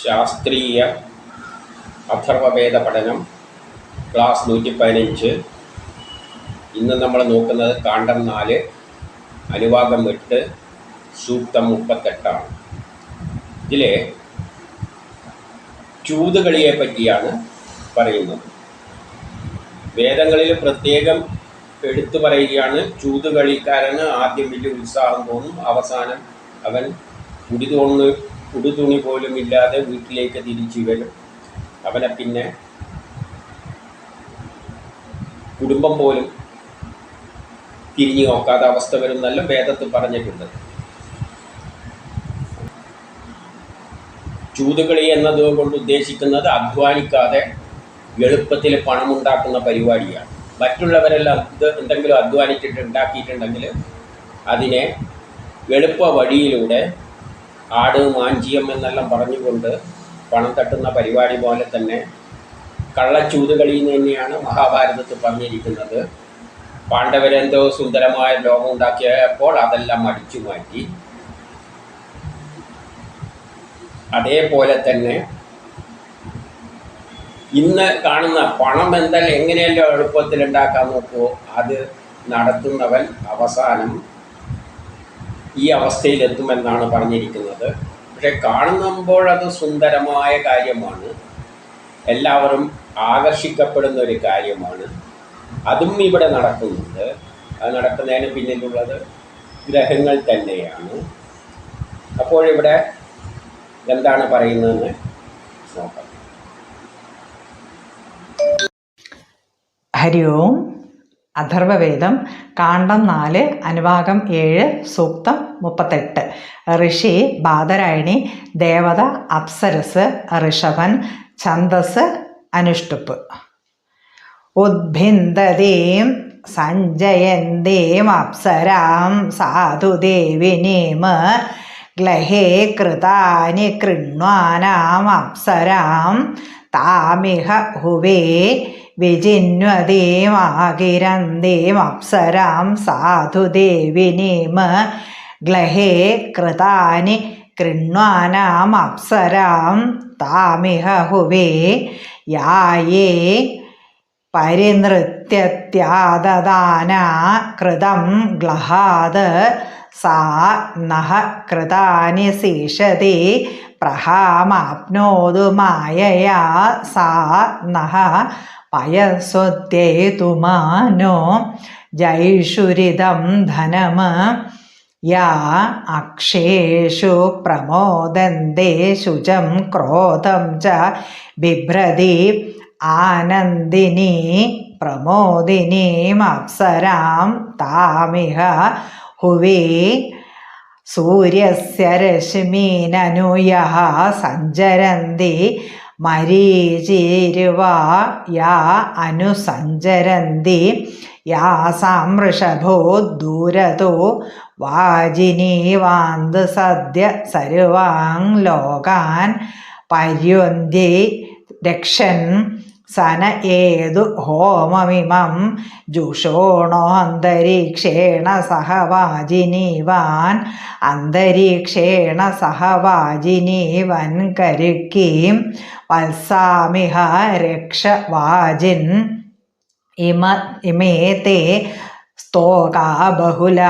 ശാസ്ത്രീയ അഥർവവേദ പഠനം ക്ലാസ് നൂറ്റി പതിനഞ്ച് ഇന്ന് നമ്മൾ നോക്കുന്നത് കാണ്ടം നാല് അനുവാദം എട്ട് സൂക്തം മുപ്പത്തെട്ടാണ്. ഇതിലെ ചൂതുകളിയെ പറ്റിയാണ് പറയുന്നത്. വേദങ്ങളിൽ പ്രത്യേകം എടുത്തു പറയുകയാണ് ചൂതുകളിക്കാരന് ആദ്യം വലിയ ഉത്സാഹം തോന്നും അവസാനം അവൻ ഉടുതുണി ഉടുതുണി പോലും ഇല്ലാതെ വീട്ടിലേക്ക് തിരിച്ചു വരും അവനെ പിന്നെ കുടുംബം പോലും തിരിഞ്ഞു നോക്കാത്ത അവസ്ഥ നല്ല വേദത്ത് പറഞ്ഞിട്ടുണ്ട്. ചൂതുകളി എന്നത് കൊണ്ട് ഉദ്ദേശിക്കുന്നത് അധ്വാനിക്കാതെ എളുപ്പത്തിൽ പണമുണ്ടാക്കുന്ന പരിപാടിയാണ്. മറ്റുള്ളവരെല്ലാം ഇത് എന്തെങ്കിലും അധ്വാനിച്ചിട്ട് ഉണ്ടാക്കിയിട്ടുണ്ടെങ്കിൽ അതിനെ എളുപ്പ വഴിയിലൂടെ ആട് മാഞ്ചിയം എന്നെല്ലാം പറഞ്ഞുകൊണ്ട് പണം തട്ടുന്ന പരിപാടി പോലെ തന്നെ കള്ളച്ചൂതുകളി എന്ന് തന്നെയാണ് മഹാഭാരതത്തിൽ പറഞ്ഞിരിക്കുന്നത്. പാണ്ഡവരെന്തോ സുന്ദരമായ ലോകം ഉണ്ടാക്കിയപ്പോൾ അതെല്ലാം അടിച്ചു മാറ്റി. അതേപോലെ തന്നെ ഇന്ന് കാണുന്ന പണം എന്തെല്ലാം എങ്ങനെയല്ലോ എളുപ്പത്തിൽ ഉണ്ടാക്കാൻ നോക്കുമോ അത് നടത്തുന്നവൻ അവസാനം ഈ അവസ്ഥയിലെത്തുമെന്നാണ് പറഞ്ഞിരിക്കുന്നത്? പക്ഷെ കാണുമ്പോൾ അത് സുന്ദരമായ കാര്യമാണ്. എല്ലാവരും ആകർഷിക്കപ്പെടുന്ന ഒരു കാര്യമാണ്. അതും ഇവിടെ നടക്കുന്നുണ്ട്. അത് നടക്കുന്നതിന് പിന്നിലുള്ളത് ഗ്രഹങ്ങൾ തന്നെയാണ്. അപ്പോഴിവിടെ എന്താണ് പറയുന്നതെന്ന് നോക്കാം. ഹരി ഓം. അഥർവവേദം കാണ്ഡം നാല് അനുഭാഗം ഏഴ് സൂക്തം മുപ്പത്തെട്ട്. ഋഷി ബാദരായണി ദേവത അപ്സരസ് ഋഷഭൻ ഛന്ദസ് അനുഷ്ടുപ്പ്. ഉദ്ഭിന്ദതീം സഞ്ജയന്തീം അപ്സരാം സാധുദേവിനീം ഗ്ലഹേ കൃതാനി കൃണ്വാനാം അപ്സരാം താമിഹ ഹുവേ വിജിന്വതീമാകിരന്തീം അപ്സരാം സാധുദേവിനീം ഗ്ലഹേ കൃതാനി കൃണ്വാനാമപ്സരാം താമിഹ ഹുവേ യായേ പരിനൃത്യത്യാദദാന കൃതം ഗ്ലഹാത് സാ നഹ കൃതാനി ശീഷതി പ്രഹാമാപ്നോതു മായയാ സാ നഹ പയസ്വത്യേതുമാനോ ജൈഷുരിതം ധനം യാ അക്ഷേഷു പ്രമോദന്തേ ശുചം ക്രോധം ച ബിഭ്രതി ആനന്ദിനി പ്രമോദിനീമപ്സരാം താമിഹ ഹുവേ സൂര്യസ്യ രശ്മീനനുയഃ സഞ്ചരന്തി മരീചീരുവാ യാ അനുസഞ്ചരന്തി യാ സാമൃഷഭോ ദൂരതോ വാജിനീവാന്ത് സദ്യ സർവാങ് ലോകാൻ പര്യൊന്തി രക്ഷൻ സന ഏതു ഹോമമിമം ജുഷോണോന്തരീക്ഷേണ സഹവാജിനീവാൻ അന്തരീക്ഷേണ സഹവാജിനീവൻ കരുക്കീം. വത്സാമിഹ രക്ഷവാജിൻ ഇമ ഇമേത്തെ സ്തോകാ ബഹുല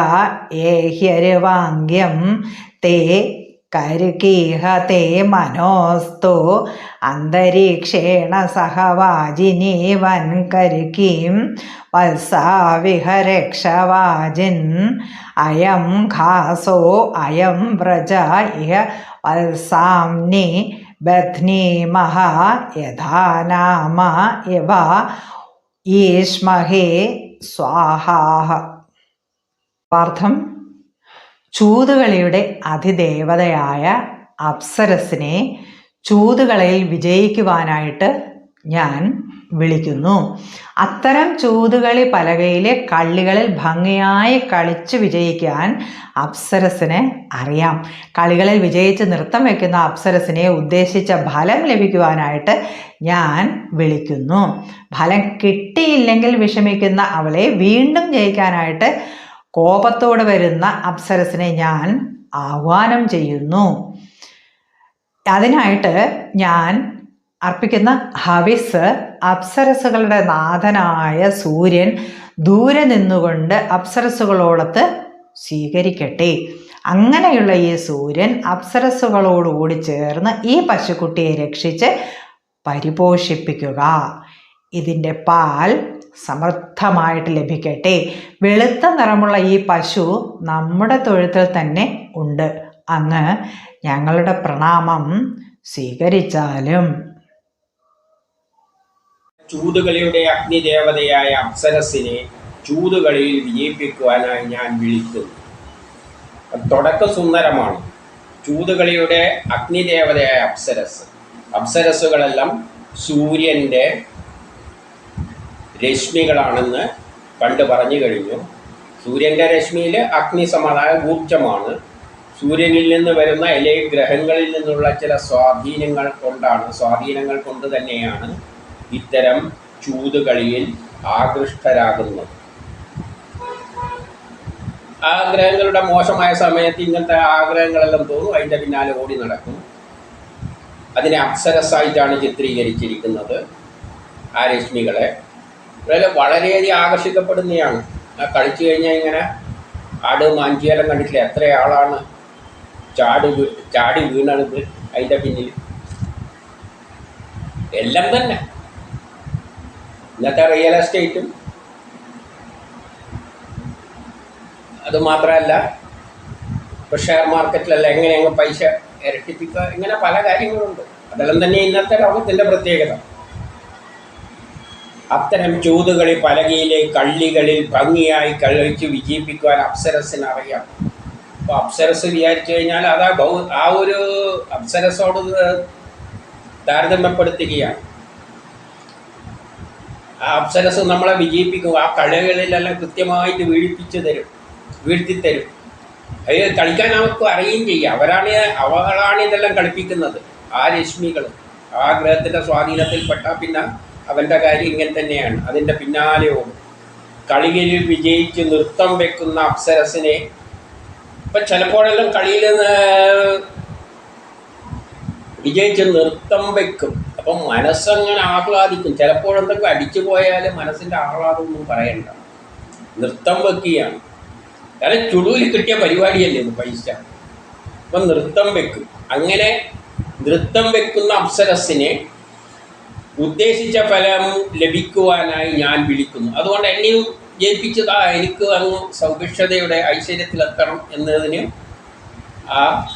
ഏഹ്യരുവാംഗ്യം. തേ കരുകീഹ തേ മനോസ്തു അന്തരീക്ഷേണ സഹവാജിനീവൻ കരുക്കീം വത്സാവിഹരക്ഷവാജിൻ അയം ഘാസോ അയം വ്രജ ഇഹ വത്സാംനി ബധ്നീമഹ യഥാനാമ ഇവ ഈഷ്മഹേ സ്വാഹാഹ പാർത്ഥം ചൂതുകളിയുടെ അതിദേവതയായ അപ്സരസിനെ ചൂതുകളയിൽ വിജയിക്കുവാനായിട്ട് ഞാൻ വിളിക്കുന്നു. അത്തരം ചൂതുകളി പലകയിലെ കള്ളികളിൽ ഭംഗിയായി കളിച്ച് വിജയിക്കാൻ അപ്സരസിന് അറിയാം. കളികളിൽ വിജയിച്ച് നൃത്തം വയ്ക്കുന്ന അപ്സരസിനെ ഉദ്ദേശിച്ച ഫലം ലഭിക്കുവാനായിട്ട് ഞാൻ വിളിക്കുന്നു. ഫലം കിട്ടിയില്ലെങ്കിൽ വിഷമിക്കുന്ന അവളെ വീണ്ടും ജയിക്കാനായിട്ട് കോപത്തോടെ വരുന്ന അപ്സരസിനെ ഞാൻ ആഹ്വാനം ചെയ്യുന്നു. അതിനായിട്ട് ഞാൻ അർപ്പിക്കുന്ന ഹവിസ് അപ്സരസുകളുടെ നാഥനായ സൂര്യൻ ദൂരെ നിന്നുകൊണ്ട് അപ്സരസുകളോടത്ത് സ്വീകരിക്കട്ടെ. അങ്ങനെയുള്ള ഈ സൂര്യൻ അപ്സരസുകളോടുകൂടി ചേർന്ന് ഈ പശുക്കുട്ടിയെ രക്ഷിച്ച് പരിപോഷിപ്പിക്കുക. ഇതിന്റെ പാൽ സമൃദ്ധമായിട്ട് ലഭിക്കട്ടെ. വെളുത്ത നിറമുള്ള ഈ പശു നമ്മുടെ തൊഴുത്തിൽ തന്നെ ഉണ്ട്. അങ്ങ് ഞങ്ങളുടെ പ്രണാമം സ്വീകരിച്ചാലും. ചൂതുകളിയുടെ അഗ്നിദേവതയായ അപ്സരസിനെ ചൂതുകളിയിൽ വിജയിപ്പിക്കുവാനായി ഞാൻ വിളിക്കുന്നു. തുടക്ക സുന്ദരമാണ്. ചൂതുകളിയുടെ അഗ്നിദേവതയായ അപ്സരസ്. അപ്സരസുകളെല്ലാം സൂര്യന്റെ രശ്മികളാണെന്ന് പണ്ട് പറഞ്ഞു കഴിഞ്ഞു. സൂര്യന്റെ രശ്മിയിൽ അഗ്നിസമതായ ഊർജമാണ് സൂര്യനിൽ നിന്ന് വരുന്ന അല്ലെങ്കിൽ ഗ്രഹങ്ങളിൽ നിന്നുള്ള ചില സ്വാധീനങ്ങൾ കൊണ്ടാണ് സ്വാധീനങ്ങൾ കൊണ്ട് തന്നെയാണ് ഇത്തരം ചൂതുകളിയിൽ ആകൃഷ്ടരാകുന്നത്. ആഗ്രഹങ്ങളുടെ മോശമായ സമയത്ത് ഇങ്ങനത്തെ ആഗ്രഹങ്ങളെല്ലാം തോന്നും അതിന്റെ പിന്നാലെ ഓടി നടക്കും. അതിനെ അപ്സരസായിട്ടാണ് ചിത്രീകരിച്ചിരിക്കുന്നത് ആ രശ്മികളെ. അതുപോലെ വളരെയധികം ആകർഷിക്കപ്പെടുന്നതാണ് കളിച്ചു കഴിഞ്ഞാൽ ഇങ്ങനെ ആട് മാഞ്ചിയാലം കണ്ടിട്ടില്ല? എത്ര ആളാണ് ചാടി ചാടി വീണത് അതിന്റെ പിന്നിൽ എല്ലാം തന്നെ. ഇന്നത്തെ റിയൽ എസ്റ്റേറ്റും അതുമാത്രമല്ല ഇപ്പോൾ ഷെയർ മാർക്കറ്റിലല്ല എങ്ങനെ പൈസ ഇരട്ടിപ്പിക്കുക ഇങ്ങനെ പല കാര്യങ്ങളുണ്ട്. അതെല്ലാം തന്നെ ഇന്നത്തെ ലോകത്തിന്റെ പ്രത്യേകത. അത്തരം ചൂതുകളി പലകയിലെ കള്ളികളിൽ ഭംഗിയായി കളിച്ച് വിജയിപ്പിക്കുവാൻ അപ്സരസിന് അറിയാം അപ്പോൾ അപ്സരസ് വിചാരിച്ചു കഴിഞ്ഞാൽ അത് ബൗ ആ ഒരു അപ്സരസോട് താരതമ്യപ്പെടുത്തുകയാണ്. ആ അപ്സരസ് നമ്മളെ വിജയിപ്പിക്കും ആ കളികളിലെല്ലാം കൃത്യമായിട്ട് വീഴ്ത്തിച്ചു തരും വീഴ്ത്തിത്തരും. അത് കളിക്കാൻ അവർക്ക് അറിയുകയും ചെയ്യും. അവരാണ് അവളാണ് ഇതെല്ലാം കളിപ്പിക്കുന്നത്. ആ രശ്മികൾ ആ ഗ്രഹത്തിന്റെ സ്വാധീനത്തിൽപ്പെട്ട പിന്നെ അവന്റെ കാര്യം ഇങ്ങനെ തന്നെയാണ്. അതിന്റെ പിന്നാലെ ഓടും കളികളിൽ വിജയിച്ച് നൃത്തം വെക്കുന്ന അപ്സരസിനെ ഇപ്പം ചിലപ്പോഴെല്ലാം കളിയിൽ വിജയിച്ച് നൃത്തം വെക്കും. അപ്പം മനസ്സങ്ങനെ ആഹ്ലാദിക്കും. ചിലപ്പോഴെന്തൊക്കെ അടിച്ചു പോയാൽ മനസ്സിന്റെ ആഹ്ലാദമൊന്നും പറയണ്ട. നൃത്തം വെക്കുകയാണ്. കാരണം ചുടുവിൽ കിട്ടിയ പരിപാടിയല്ലേ പൈസ? അപ്പം നൃത്തം വെക്കും. അങ്ങനെ നൃത്തം വെക്കുന്ന അപ്സരസിനെ ഉദ്ദേശിച്ച ഫലം ലഭിക്കുവാനായി ഞാൻ വിളിക്കുന്നു. അതുകൊണ്ട് എന്നെയും ജയിപ്പിച്ചതാ എനിക്ക് അങ്ങ് സൗഭിക്ഷതയുടെ ഐശ്വര്യത്തിലെത്തണം എന്നതിന് ആ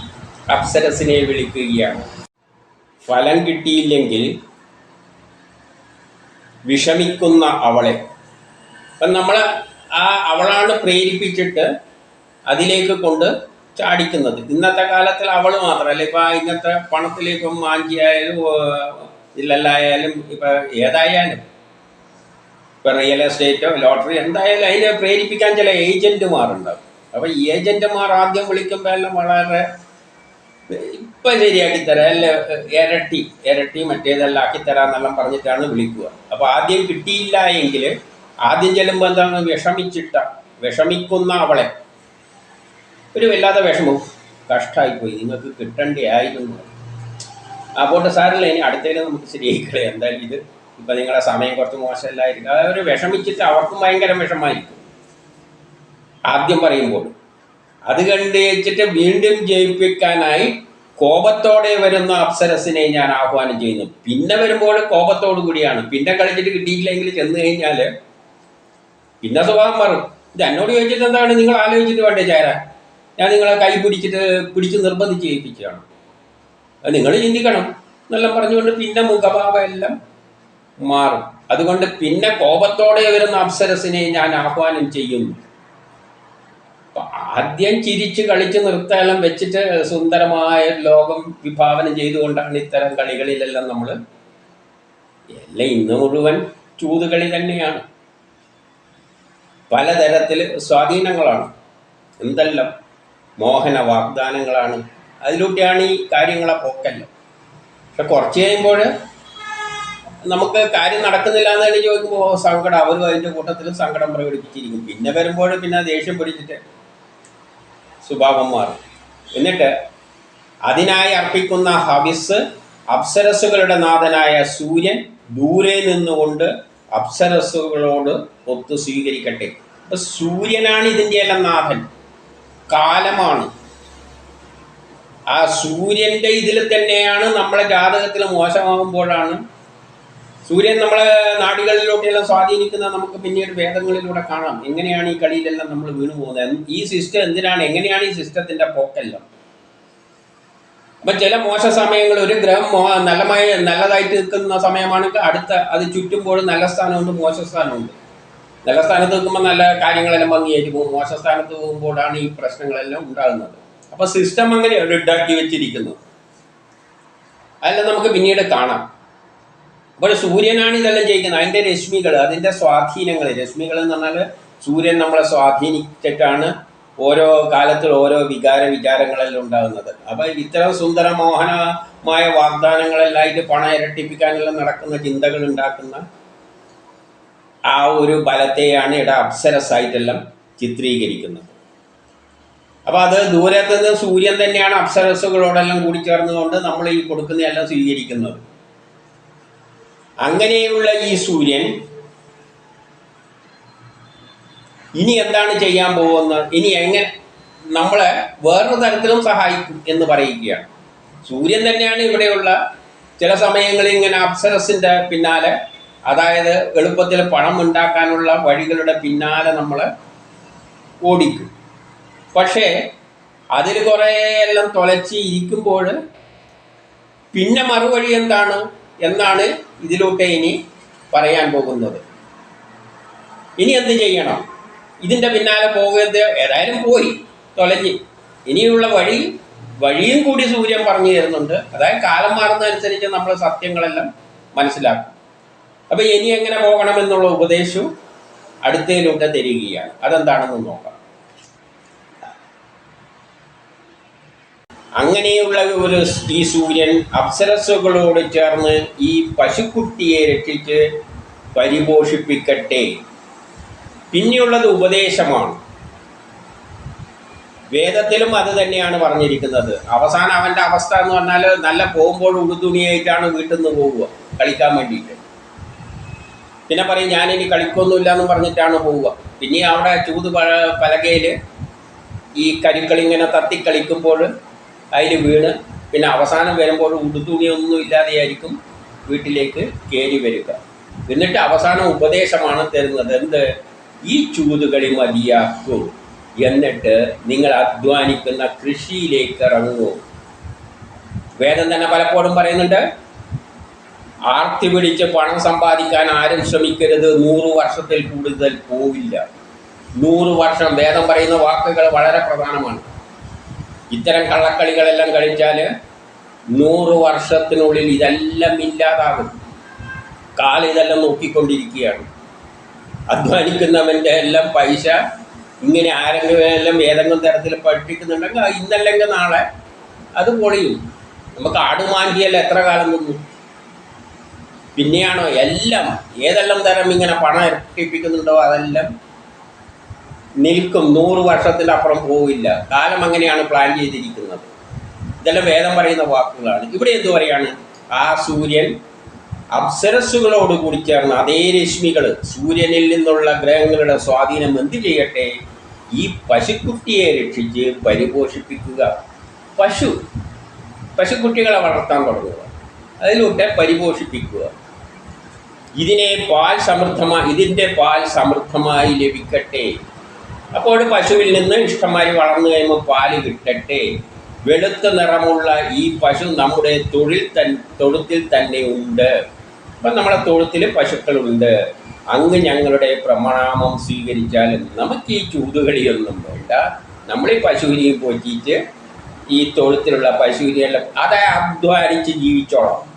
അപ്സരസിനെ വിളിക്കുകയാണ്. ഫലം കിട്ടിയില്ലെങ്കിൽ വിഷമിക്കുന്ന അവളെ. അപ്പം നമ്മൾ ആ അവളാണ് പ്രേരിപ്പിച്ചിട്ട് അതിലേക്ക് കൊണ്ട് ചാടിക്കുന്നത്. ഇന്നത്തെ കാലത്തിൽ അവൾ മാത്രമല്ല ഇപ്പം ഇന്നത്തെ പണത്തിലേക്കും മാഞ്ചിയായാലും ഇതിലെല്ലായാലും ഇപ്പൊ ഏതായാലും ഇപ്പൊ റിയൽ എസ്റ്റേറ്റോ ലോട്ടറി എന്തായാലും അതിനെ പ്രേരിപ്പിക്കാൻ ചില ഏജന്റുമാരുണ്ടാവും അപ്പോൾ ഈ ഏജന്റുമാർ ആദ്യം വിളിക്കുമ്പോഴെല്ലാം വളരെ ഇപ്പം ശരിയാക്കി തരാം. അല്ല? ഇരട്ടി ഇരട്ടി മറ്റേതെല്ലാം ആക്കി തരാമെന്നെല്ലാം പറഞ്ഞിട്ടാണ് വിളിക്കുക. അപ്പോൾ ആദ്യം കിട്ടിയില്ല എങ്കിൽ ആദ്യം ചെല്ലുമ്പോൾ എന്താണ്? വിഷമിച്ചിട്ട വിഷമിക്കുന്ന അവളെ. ഒരു വല്ലാതെ വിഷമവും കഷ്ടമായിപ്പോയി നിങ്ങൾക്ക് കിട്ടേണ്ടിയായിരുന്നു അപ്പോൾ സാറല്ലേ ഇനി അടുത്തതിനെ നമുക്ക് ശരിയായിക്കളെ എന്തായാലും ഇത് ഇപ്പൊ നിങ്ങളുടെ സമയം കുറച്ച് മോശമല്ലായിരിക്കും. അവർ വിഷമിച്ചിട്ട് അവർക്കും ഭയങ്കര വിഷമായിരിക്കും ആദ്യം പറയുമ്പോൾ അത് കണ്ടുവച്ചിട്ട് വീണ്ടും ജയിപ്പിക്കാനായി കോപത്തോടെ വരുന്ന അപ്സരസിനെ ഞാൻ ആഹ്വാനം ചെയ്യുന്നു. പിന്നെ വരുമ്പോൾ കോപത്തോടു കൂടിയാണ്. പിന്നെ കളിച്ചിട്ട് കിട്ടിയില്ലെങ്കിൽ ചെന്ന് കഴിഞ്ഞാൽ പിന്നെ സ്വഭാവം മാറും. ഇത് എന്നോട് ചോദിച്ചിട്ട് എന്താണ്? നിങ്ങൾ ആലോചിച്ചിട്ട് വേണ്ടേ ചേരാൻ? ഞാൻ നിങ്ങളെ കൈ പിടിച്ചിട്ട് പിടിച്ച് നിർബന്ധിച്ച് ചെയ്യിപ്പിക്കുകയാണ് അത് നിങ്ങൾ ചിന്തിക്കണം. എന്നെല്ലാം പറഞ്ഞുകൊണ്ട് പിന്നെ മുഖഭാവം എല്ലാം മാറും. അതുകൊണ്ട് പിന്നെ കോപത്തോടെ വരുന്ന അപ്സരസിനെ ഞാൻ ആഹ്വാനം ചെയ്യുന്നു. ആദ്യം ചിരിച്ച് കളിച്ച് നൃത്തമെല്ലാം വെച്ചിട്ട് സുന്ദരമായ ലോകം വിഭാവനം ചെയ്തുകൊണ്ടാണ് ഇത്തരം കളികളിലെല്ലാം നമ്മൾ എല്ലാം ഇന്ന് മുഴുവൻ ചൂതുകളി തന്നെയാണ്. പലതരത്തിൽ സ്വാധീനങ്ങളാണ്. എന്തെല്ലാം മോഹന വാഗ്ദാനങ്ങളാണ്. അതിലൂടെയാണ് ഈ കാര്യങ്ങളെ പോക്കല്ലോ പക്ഷെ കുറച്ച് കഴിയുമ്പോൾ നമുക്ക് കാര്യം നടക്കുന്നില്ല എന്നാണ് ചോദിക്കുമ്പോൾ സങ്കടം. അവരും അതിന്റെ കൂട്ടത്തിൽ സങ്കടം പ്രകടിപ്പിച്ചിരിക്കും. പിന്നെ വരുമ്പോൾ പിന്നെ ദേഷ്യം പിടിച്ചിട്ട് സ്വഭാവം മാറും എന്നിട്ട് അതിനായി അർപ്പിക്കുന്ന ഹവിസ് അപ്സരസുകളുടെ നാഥനായ സൂര്യൻ ദൂരെ നിന്നുകൊണ്ട് അപ്സരസുകളോട് ഒത്തു സ്വീകരിക്കട്ടെ. അപ്പം സൂര്യനാണ് ഇതിന്റെ എല്ലാം നാഥൻ. കാലമാണ്. ആ സൂര്യന്റെ ഇതിൽ തന്നെയാണ് നമ്മളെ ജാതകത്തിൽ മോശമാകുമ്പോഴാണ് സൂര്യൻ നമ്മളെ നാടുകളിലോട്ടെല്ലാം സ്വാധീനിക്കുന്നത് നമുക്ക് പിന്നീട് വേദങ്ങളിലൂടെ കാണാം. എങ്ങനെയാണ് ഈ കളിയിലെല്ലാം നമ്മൾ വീണു പോകുന്നത്? ഈ സിസ്റ്റം എന്തിനാണ്? എങ്ങനെയാണ് ഈ സിസ്റ്റത്തിന്റെ പോക്കെല്ലാം? അപ്പൊ ചില മോശ സമയങ്ങൾ ഒരു ഗ്രഹം നല്ലമായി നല്ലതായിട്ട് നിൽക്കുന്ന സമയമാണെങ്കിൽ അടുത്ത അത് ചുറ്റുമ്പോൾ നല്ല സ്ഥാനമുണ്ട് മോശ സ്ഥാനമുണ്ട്. നല്ല സ്ഥാനത്ത് നിൽക്കുമ്പോൾ നല്ല കാര്യങ്ങളെല്ലാം ഭംഗിയായിട്ട് പോകും. മോശ സ്ഥാനത്ത് പോകുമ്പോഴാണ് ഈ പ്രശ്നങ്ങളെല്ലാം ഉണ്ടാകുന്നത്. അപ്പൊ സിസ്റ്റം അങ്ങനെയാണ് ഉണ്ടാക്കി വെച്ചിരിക്കുന്നത് അതെല്ലാം നമുക്ക് പിന്നീട് കാണാം. അപ്പോൾ സൂര്യനാണ് ഇതെല്ലാം ചെയ്യിക്കുന്നത്. അതിന്റെ രശ്മികൾ അതിന്റെ സ്വാധീനങ്ങൾ. രശ്മികൾ എന്ന് പറഞ്ഞാൽ സൂര്യൻ നമ്മളെ സ്വാധീനിച്ചിട്ടാണ് ഓരോ കാലത്തിൽ ഓരോ വികാര വിചാരങ്ങളെല്ലാം ഉണ്ടാകുന്നത്. അപ്പോൾ ഇത്തരം സുന്ദര മോഹനമായ വാഗ്ദാനങ്ങളെല്ലാം ആയിട്ട് പണം ഇരട്ടിപ്പിക്കാനെല്ലാം നടക്കുന്ന ചിന്തകൾ ഉണ്ടാക്കുന്ന ആ ഒരു ബലത്തെയാണ് ഇവിടെ അപ്സരസായിട്ടെല്ലാം ചിത്രീകരിക്കുന്നത്. അപ്പോൾ അത് ദൂരത്ത് നിന്ന് സൂര്യൻ തന്നെയാണ് അപ്സരസുകളോടെല്ലാം കൂടി ചേർന്നുകൊണ്ട് നമ്മൾ ഈ കൊടുക്കുന്നതെല്ലാം സ്വീകരിക്കുന്നത്. അങ്ങനെയുള്ള ഈ സൂര്യൻ ഇനി എന്താണ് ചെയ്യാൻ പോകുന്നത്? ഇനി എങ്ങനെ നമ്മളെ വേറൊരു തരത്തിലും സഹായിക്കും എന്ന് പറയുകയാണ്. സൂര്യൻ തന്നെയാണ് ഇവിടെയുള്ള ചില സമയങ്ങളിൽ ഇങ്ങനെ അപ്സരസിന്റെ പിന്നാലെ അതായത് എളുപ്പത്തിൽ പണം ഉണ്ടാക്കാനുള്ള വഴികളുടെ പിന്നാലെ നമ്മൾ ഓടിക്കും. പക്ഷേ അതിൽ കുറേ എല്ലാം തുലച്ച് ഇരിക്കുമ്പോൾ പിന്നെ മറുവഴി എന്താണ് എന്നാണ് ഇതിലൂടെ ഇനി പറയാൻ പോകുന്നത്. ഇനി എന്ത് ചെയ്യണം? ഇതിന്റെ പിന്നാലെ പോകരുത് ഏതായാലും പോയി തുലഞ്ഞ് ഇനിയുള്ള വഴി വഴിയും കൂടി സൂര്യൻ പറഞ്ഞു തരുന്നുണ്ട്. അതായത് കാലം മാറുന്നതനുസരിച്ച് നമ്മൾ സത്യങ്ങളെല്ലാം മനസ്സിലാക്കും. അപ്പോൾ ഇനി എങ്ങനെ പോകണമെന്നുള്ള ഉപദേശവും അടുത്തതിലൂടെ തരികയാണ്. അതെന്താണെന്ന് നോക്കാം. അങ്ങനെയുള്ള ഒരു ഈ സൂര്യൻ അപ്സരസുകളോട് ചേർന്ന് ഈ പശുക്കുട്ടിയെ രക്ഷിച്ച് പരിപോഷിപ്പിക്കട്ടെ. പിന്നെയുള്ളത് ഉപദേശമാണ്. വേദത്തിലും അത് തന്നെയാണ് പറഞ്ഞിരിക്കുന്നത്. അവസാനം അവന്റെ അവസ്ഥ എന്ന് പറഞ്ഞാൽ നല്ല പോകുമ്പോൾ ഉടുതുണിയായിട്ടാണ് വീട്ടിൽ നിന്ന് പോവുക കളിക്കാൻ വേണ്ടിയിട്ട്. പിന്നെ പറയും ഞാനിനി കളിക്കൊന്നുമില്ല എന്ന് പറഞ്ഞിട്ടാണ് പോവുക. പിന്നെ അവിടെ ചൂത് പല പലകയിൽ ഈ കരുക്കളിങ്ങനെ തത്തിക്കളിക്കുമ്പോൾ അതിൽ വീണ്. പിന്നെ അവസാനം വരുമ്പോൾ ഉടുതുണിയൊന്നും ഇല്ലാതെയായിരിക്കും വീട്ടിലേക്ക് കയറി വരിക. എന്നിട്ട് അവസാന ഉപദേശമാണ് തരുന്നത്. എന്ത്? ഈ ചൂതുകളി മതിയാക്കൂ. എന്നിട്ട് നിങ്ങൾ അധ്വാനിക്കുന്ന കൃഷിയിലേക്ക് ഇറങ്ങൂ. വേദം തന്നെ പലപ്പോഴും പറയുന്നുണ്ട് ആർത്തി പിടിച്ച് പണം സമ്പാദിക്കാൻ ആരും ശ്രമിക്കരുത്. നൂറ് വർഷത്തിൽ കൂടുതൽ പോവില്ല. നൂറ് വർഷം വേദം പറയുന്ന വാക്കുകൾ വളരെ പ്രധാനമാണ്. ഇത്തരം കള്ളക്കളികളെല്ലാം കളിച്ചാൽ നൂറ് വർഷത്തിനുള്ളിൽ ഇതെല്ലാം ഇല്ലാതാകും. കാലിതെല്ലാം നോക്കിക്കൊണ്ടിരിക്കുകയാണ്. അധ്വാനിക്കുന്നവന്റെ എല്ലാം പൈസ ഇങ്ങനെ ആരെങ്കിലും എല്ലാം ഏതെങ്കിലും തരത്തിൽ പഠിപ്പിക്കുന്നുണ്ടെങ്കിൽ ഇന്നല്ലെങ്കിൽ നാളെ അത് പൊളിയും. നമുക്ക് ആടുമാന്തിയല്ല എത്ര കാലം നിന്നു? പിന്നെയാണോ എല്ലാം? ഏതെല്ലാം തരം ഇങ്ങനെ പണം ഇരട്ടിപ്പിക്കുന്നുണ്ടോ അതെല്ലാം നിൽക്കും നൂറ് വർഷത്തിലപ്പുറം പോവില്ല. കാലം അങ്ങനെയാണ് പ്ലാൻ ചെയ്തിരിക്കുന്നത്. ഇതെല്ലാം വേദം പറയുന്ന വാക്കുകളാണ്. ഇവിടെ എന്ത് പറയാണ്? ആ സൂര്യൻ അപ്സരസ്സുകളോട് കൂടി ചേർന്ന അതേ രശ്മികൾ സൂര്യനിൽ നിന്നുള്ള ഗ്രഹങ്ങളുടെ സ്വാധീനം എന്ത് ചെയ്യട്ടെ? ഈ പശുക്കുട്ടിയെ രക്ഷിച്ച് പരിപോഷിപ്പിക്കുക. പശു പശുക്കുട്ടികളെ വളർത്താൻ തുടങ്ങുക. അതിലൂടെ പരിപോഷിപ്പിക്കുക. ഇതിനെ പാൽ സമൃദ്ധമായി ഇതിന്റെ പാൽ സമൃദ്ധമായി ലഭിക്കട്ടെ. അപ്പോൾ പശുവിൽ നിന്ന് ഇഷ്ടമായി വളർന്നു കഴിയുമ്പോൾ പാൽ കിട്ടട്ടെ. വെളുത്ത നിറമുള്ള ഈ പശു നമ്മുടെ തൊഴിൽ തൻ തൊഴുത്തിൽ തന്നെ ഉണ്ട്. അപ്പം നമ്മളെ തൊഴുത്തിൽ പശുക്കളുണ്ട്. അങ്ങ് ഞങ്ങളുടെ പ്രമാണാമം സ്വീകരിച്ചാലും നമുക്ക് ഈ ചൂതുകളിയൊന്നും വേണ്ട. നമ്മൾ ഈ പശുവിനെയും പോറ്റിയിട്ട് ഈ തൊഴുത്തിലുള്ള പശുവിനെയെല്ലാം അത് അധ്വാനിച്ച് ജീവിച്ചോളാം.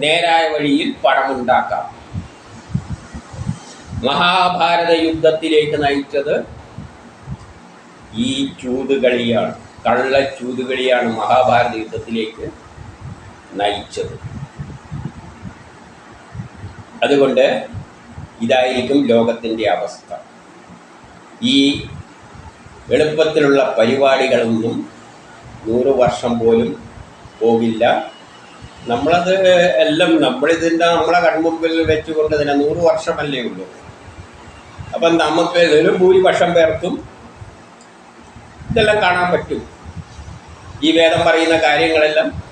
നേരായ വഴിയിൽ പണമുണ്ടാക്കാം. മഹാഭാരത യുദ്ധത്തിലേക്ക് നയിച്ചത് ഈ ചൂതുകളിയാണ് കള്ള ചൂതുകളിയാണ് മഹാഭാരത യുദ്ധത്തിലേക്ക് നയിച്ചത്. അതുകൊണ്ട് ഇതായിരിക്കും ലോകത്തിന്റെ അവസ്ഥ. ഈ എളുപ്പത്തിലുള്ള പരിപാടികളൊന്നും നൂറ് വർഷം പോലും പോകില്ല. നമ്മളത് എല്ലാം നമ്മളിതിന്റെ നമ്മളെ കൺമുമ്പിൽ വെച്ചുകൊണ്ട് തന്നെ നൂറ് വർഷമല്ലേ ഉള്ളൂ. അപ്പം നമുക്ക് ഒരു ഭൂരിപക്ഷം പേർക്കും ഇതെല്ലാം കാണാൻ പറ്റും. ഈ വേദം പറയുന്ന കാര്യങ്ങളെല്ലാം.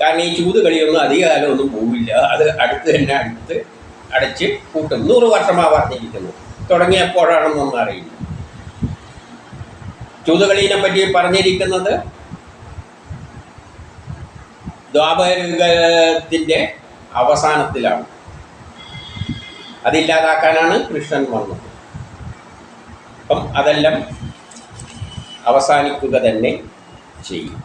കാരണം ഈ ചൂത് കളിയൊന്നും അധികകാലം ഒന്നും പോവില്ല. അത് അടുത്ത് തന്നെ അടുത്ത് അടച്ച് കൂട്ടും. നൂറ് വർഷമാ പറഞ്ഞിരിക്കുന്നു തുടങ്ങിയപ്പോഴാണെന്നൊന്നും അറിയില്ല. ചൂതുകളീനെ പറ്റി പറഞ്ഞിരിക്കുന്നത് ദ്വാപരയുഗത്തിന്റെ അവസാനത്തിലാണ്. അതില്ലാതാക്കാനാണ് കൃഷ്ണൻ വന്നത്. അപ്പം അതെല്ലാം അവസാനിക്കുക തന്നെ ചെയ്യും.